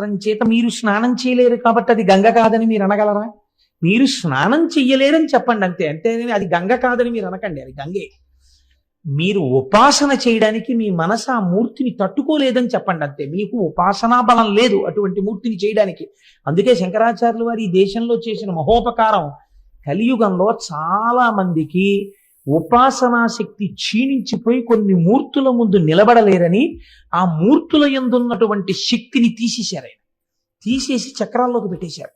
మాత్రం చేత మీరు స్నానం చేయలేరు కాబట్టి అది గంగ కాదని మీరు అనగలరా? మీరు స్నానం చెయ్యలేరని చెప్పండి అంతే. అంతే అది గంగ కాదని మీరు అనకండి. అది గంగే. మీరు ఉపాసన చేయడానికి మీ మనసు ఆ మూర్తిని తట్టుకోలేదని చెప్పండి అంతే. మీకు ఉపాసనా బలం లేదు అటువంటి మూర్తిని చేయడానికి. అందుకే శంకరాచార్యులు వారు ఈ దేశంలో చేసిన మహోపకారం. కలియుగంలో చాలా మందికి ఉపాసనా శక్తి క్షీణించిపోయి కొన్ని మూర్తుల ముందు నిలబడలేరని ఆ మూర్తుల ఎందున్నటువంటి శక్తిని తీసేశారు ఆయన. తీసేసి చక్రాల్లోకి పెట్టేశారు.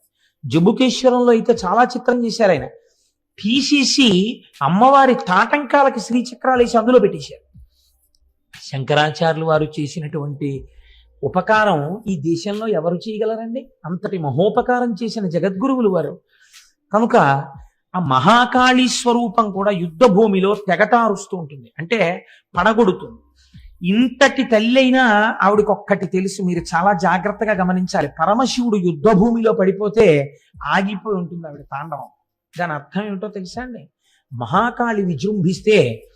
జబుకేశ్వరంలో అయితే చాలా చిత్రం చేశారు ఆయన. తీసేసి అమ్మవారి తాటంకాలకి శ్రీచక్రాలు వేసి అందులో పెట్టేశారు. శంకరాచార్యులు వారు చేసినటువంటి ఉపకారం ఈ దేశంలో ఎవరు చేయగలరండి? అంతటి మహోపకారం చేసిన జగద్గురువులు వారు. కనుక ఆ మహాకాళీ స్వరూపం కూడా యుద్ధ భూమిలో తెగటారుస్తూ ఉంటుంది. అంటే పడగొడుతుంది. ఇంతటి తల్లి అయినా ఆవిడకి ఒక్కటి తెలుసు. మీరు చాలా జాగ్రత్తగా గమనించాలి. పరమశివుడు యుద్ధ భూమిలో పడిపోతే ఆగిపోయి ఉంటుంది ఆవిడ తాండవం. దాని అర్థం ఏమిటో తెలుసా అండి? మహాకాళి విజృంభిస్తే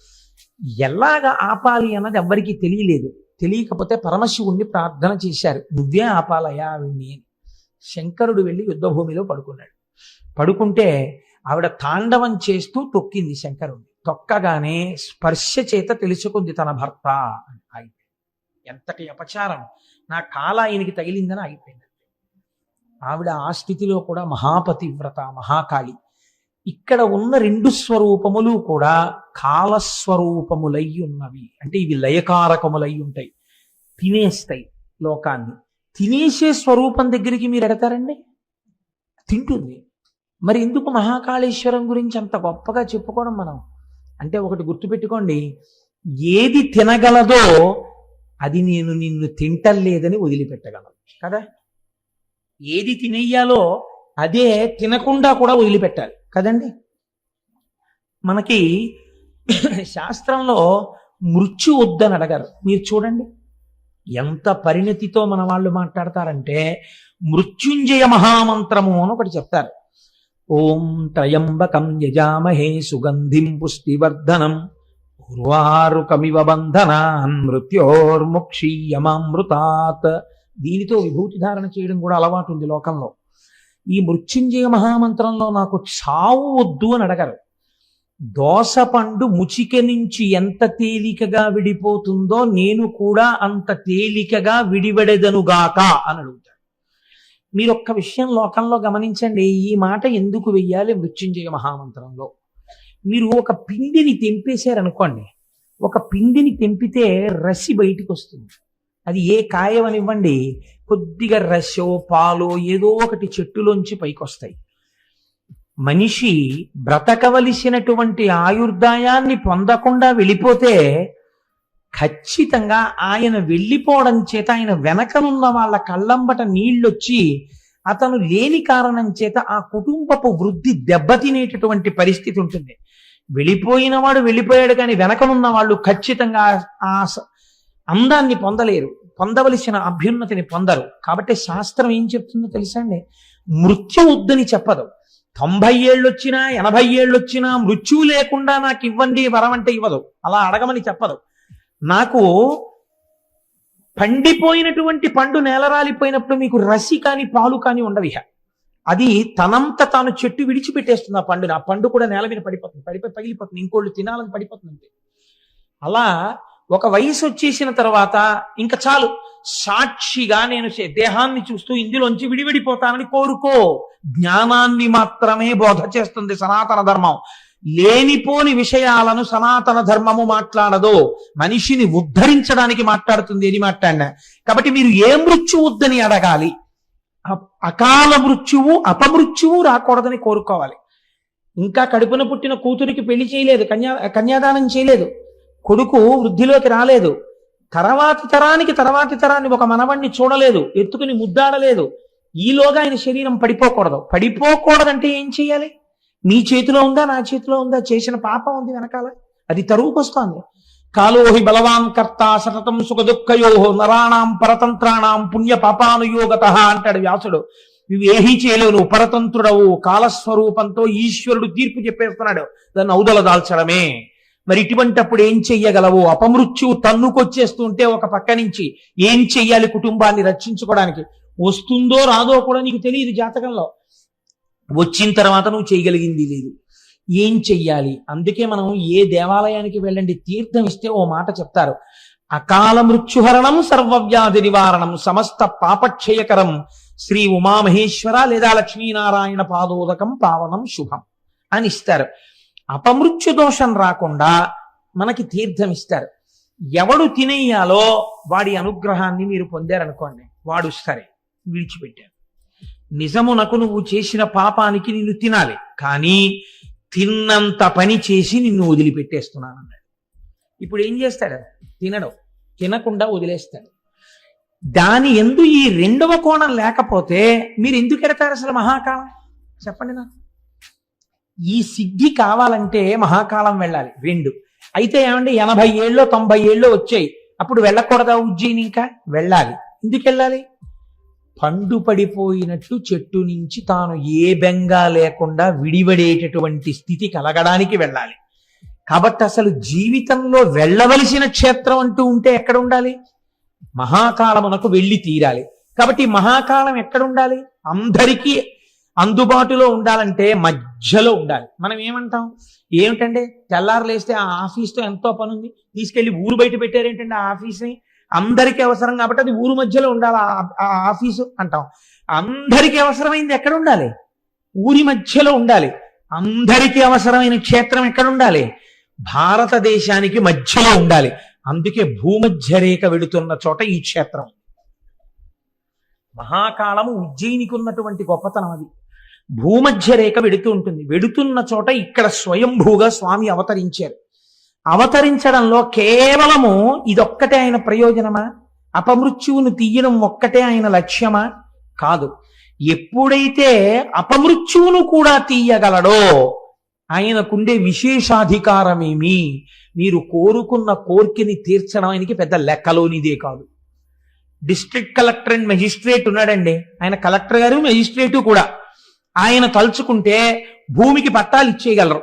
ఎలాగ ఆపాలి అన్నది ఎవ్వరికీ తెలియలేదు. తెలియకపోతే పరమశివుణ్ణి ప్రార్థన చేశారు. నువ్వే ఆపాలయా ఆవిడ్ని అని. శంకరుడు వెళ్ళి యుద్ధ భూమిలో పడుకున్నాడు. పడుకుంటే ఆవిడ తాండవం చేస్తూ తొక్కింది శంకరుణ్ణి. తొక్కగానే స్పర్శ చేత తెలుసుకుంది తన భర్త అని అయిపోయింది. ఎంతటి అపచారం. నా కాల ఆయనకి తగిలిందని అయిపోయింది. ఆవిడ ఆ స్థితిలో కూడా మహాపతివ్రత మహాకాళి. ఇక్కడ ఉన్న రెండు స్వరూపములు కూడా కాలస్వరూపములై ఉన్నవి అంటే ఇవి లయకారకములై ఉంటాయి. తినేస్తాయి లోకాన్ని. తినేసే స్వరూపం దగ్గరికి మీరు ఎడతారండి? తింటుంది. మరి ఎందుకు మహాకాళేశ్వరం గురించి అంత గొప్పగా చెప్పుకోవడం మనం? అంటే ఒకటి గుర్తుపెట్టుకోండి. ఏది తినగలదో అది నేను నిన్ను తింటలేదని వదిలిపెట్టగలను. కదా? ఏది తినేయాలో అదే తినకుండా కూడా వదిలిపెట్టాలి. కదండి? మనకి శాస్త్రంలో మృత్యు వద్దని అడగారు. మీరు చూడండి. ఎంత పరిణతితో మన వాళ్ళు మాట్లాడతారంటే మృత్యుంజయ మహామంత్రము అని ఒకటి చెప్తారు. ఓం త్రయంబకం యజామహే సుగంధిం పుష్టివర్ధనం. ఉర్వారుకమివ బంధనాన్ మృత్యోర్ముక్షీయమామృతాత్. దీనితో విభూతి ధారణ చేయడం కూడా అలవాటు ఉంది లోకంలో. ఈ మృత్యుంజయ మహామంత్రంలో నాకు చావు వద్దు అని అడగరు. దోసపండు ముచిక నుంచి ఎంత తేలికగా విడిపోతుందో నేను కూడా అంత తేలికగా విడివడెదనుగాక అని అడుగుతాడు. మీరు ఒక్క విషయం లోకంలో గమనించండి ఈ మాట ఎందుకు వెయ్యాలి మృత్యుంజయ మహామంత్రంలో? మీరు ఒక పిండిని తెంపేశారనుకోండి ఒక పిండిని తెంపితే రసి బయటికి వస్తుంది అది ఏ కాయమనివ్వండి కొద్దిగా రసో పాలో ఏదో ఒకటి చెట్టులోంచి పైకి వస్తాయి మనిషి బ్రతకవలసినటువంటి ఆయుర్దాయాన్ని పొందకుండా వెళ్ళిపోతే ఖచ్చితంగా ఆయన వెళ్ళిపోవడం చేత ఆయన వెనకనున్న వాళ్ళ కళ్ళంబట నీళ్ళొచ్చి అతను లేని కారణం చేత ఆ కుటుంబపు వృద్ధి దెబ్బతినేటటువంటి పరిస్థితి ఉంటుంది. వెళ్ళిపోయిన వాడు వెళ్ళిపోయాడు కానీ వెనకనున్న వాళ్ళు ఖచ్చితంగా ఆ అందాన్ని పొందలేరు. పొందవలసిన అభ్యున్నతిని పొందరు. కాబట్టి శాస్త్రం ఏం చెప్తుందో తెలుసా అండి? మృత్యు వద్దని చెప్పదు. తొంభై ఏళ్ళు వచ్చినా ఎనభై ఏళ్ళొచ్చినా మృత్యువు లేకుండా నాకు ఇవ్వండి వరం అంటే ఇవ్వదు. అలా అడగమని చెప్పదు. నాకు పండిపోయినటువంటి పండు నేలరాలిపోయినప్పుడు మీకు రసి కాని పాలు కాని ఉండవిహ అది తనంత తాను చెట్టు విడిచిపెట్టేస్తుంది ఆ పండుని. ఆ పండు కూడా నేల మీద పడిపోతుంది. పడిపోయి పగిలిపోతుంది. ఇంకోళ్ళు తినాలని పడిపోతుంది అలా ఒక వయసు వచ్చేసిన తర్వాత ఇంకా చాలు. సాక్షిగా నేను దేహాన్ని చూస్తూ ఇందులోంచి విడివిడిపోతానని కోరుకో. జ్ఞానాన్ని మాత్రమే బోధ చేస్తుంది సనాతన ధర్మం. లేనిపోని విషయాలను సనాతన ధర్మము మాట్లాడదో మనిషిని ఉద్ధరించడానికి మాట్లాడుతుంది అని మాట్లాడినా. కాబట్టి మీరు ఏ మృత్యువు వద్దని అడగాలి అకాల మృత్యువు అపమృత్యువు రాకూడదని కోరుకోవాలి. ఇంకా కడుపున పుట్టిన కూతురికి పెళ్ళి చేయలేదు కన్యా కన్యాదానం చేయలేదు కొడుకు వృద్ధిలోకి రాలేదు తర్వాతి తరానికి తర్వాతి తరాన్ని ఒక మనవణ్ణి చూడలేదు ఎత్తుకుని ముద్దాడలేదు ఈలోగా ఆయన శరీరం పడిపోకూడదు. పడిపోకూడదంటే ఏం చేయాలి? నీ చేతిలో ఉందా నా చేతిలో ఉందా? చేసిన పాపం ఉంది వెనకాల. అది తరువుకొస్తోంది కాలోహి బలవాన్ కర్త సతతం సుఖ దుఃఖయో నరాణాం పరతంత్రాణం పుణ్య పాపానుయోగత అంటాడు వ్యాసుడు. నువ్వేహీ చేయలేవు నువ్వు పరతంత్రుడవు. కాలస్వరూపంతో ఈశ్వరుడు తీర్పు చెప్పేస్తున్నాడు. దాన్ని అవుదల దాల్చడమే. మరి ఇటువంటప్పుడు ఏం చెయ్యగలవు? అపమృత్యు తన్నుకొచ్చేస్తుంటే ఒక పక్క నుంచి ఏం చెయ్యాలి కుటుంబాన్ని రక్షించుకోవడానికి? వస్తుందో రాదో కూడా నీకు తెలియదు జాతకంలో. వచ్చిన తర్వాత నువ్వు చేయగలిగింది లేదు. ఏం చెయ్యాలి? అందుకే మనం ఏ దేవాలయానికి వెళ్ళండి తీర్థం ఇస్తే ఓ మాట చెప్తారు. అకాల మృత్యుహరణం సర్వవ్యాధి నివారణం సమస్త పాపక్షయకరం శ్రీ ఉమామహేశ్వర లేదా లక్ష్మీనారాయణ పాదోదకం పావనం శుభం అని ఇస్తారు. అపమృత్యు దోషం రాకుండా మనకి తీర్థం ఇస్తారు. ఎవడు తినేయాలో వాడి అనుగ్రహాన్ని మీరు పొందారనుకోండి వాడు సరే విడిచిపెట్టారు నిజమునకు నువ్వు చేసిన పాపానికి నిన్ను తినాలి. కానీ తిన్నంత పని చేసి నిన్ను వదిలిపెట్టేస్తున్నాను అన్నాడు. ఇప్పుడు ఏం చేస్తాడు? తినడం. తినకుండా వదిలేస్తాడు. దాని ఎందు ఈ రెండవ కోణం లేకపోతే మీరు ఎందుకు ఎడతారు అసలు మహాకాలం? చెప్పండి నాకు. ఈ సిద్ధి కావాలంటే మహాకాలం వెళ్ళాలి. రెండు. అయితే ఏమండి? ఎనభై ఏళ్ళు తొంభై ఏళ్ళు వచ్చాయి. అప్పుడు వెళ్ళకూడదా ఉజ్జయిని ఇంకా? వెళ్ళాలి. ఎందుకు వెళ్ళాలి? పండు పడిపోయినట్లు చెట్టు నుంచి తాను ఏ బెంగా లేకుండా విడివడేటటువంటి స్థితి కలగడానికి వెళ్ళాలి. కాబట్టి అసలు జీవితంలో వెళ్ళవలసిన క్షేత్రం అంటూ ఉంటే ఎక్కడ ఉండాలి? మహాకాలమునకు వెళ్ళి తీరాలి. కాబట్టి మహాకాలం ఎక్కడ ఉండాలి? అందరికీ అందుబాటులో ఉండాలంటే మధ్యలో ఉండాలి. మనం ఏమంటాం? ఏమిటంటే తెల్లారు లేస్తే ఆ ఆఫీస్తో ఎంతో పని ఉంది తీసుకెళ్ళి ఊరు బయట పెట్టారేంటంటే ఆ ఆఫీస్ని? అందరికీ అవసరం కాబట్టి అది ఊరు మధ్యలో ఉండాలి ఆ- ఆ ఆఫీసు అంటాం. అందరికీ అవసరమైంది ఎక్కడ ఉండాలి? ఊరి మధ్యలో ఉండాలి. అందరికీ అవసరమైన క్షేత్రం ఎక్కడ ఉండాలి? భారతదేశానికి మధ్యలో ఉండాలి. అందుకే భూమధ్య రేఖ వెడుతున్న చోట ఈ క్షేత్రం. మహాకాలము ఉజ్జయినికి ఉన్నటువంటి గొప్పతనం అది. భూమధ్య రేఖ వెడుతూ ఉంటుంది. వెడుతున్న చోట ఇక్కడ స్వయంభూగా స్వామి అవతరించారు. అవతరించడంలో కేవలము ఇదొక్కటే ఆయన ప్రయోజనమా? అపమృత్యువును తీయడం ఒక్కటే ఆయన లక్ష్యమా? కాదు. ఎప్పుడైతే అపమృత్యువును కూడా తీయగలడో ఆయనకుండే విశేషాధికారమేమి? మీరు కోరుకున్న కోర్కెని తీర్చడం ఆయనకి పెద్ద లెక్కలోనిదే కాదు. డిస్ట్రిక్ట్ కలెక్టర్ అండ్ మెజిస్ట్రేట్ ఉన్నాడండి. ఆయన కలెక్టర్ గారు మెజిస్ట్రేటు కూడా. ఆయన తలుచుకుంటే భూమికి పట్టాలు ఇచ్చేయగలరు.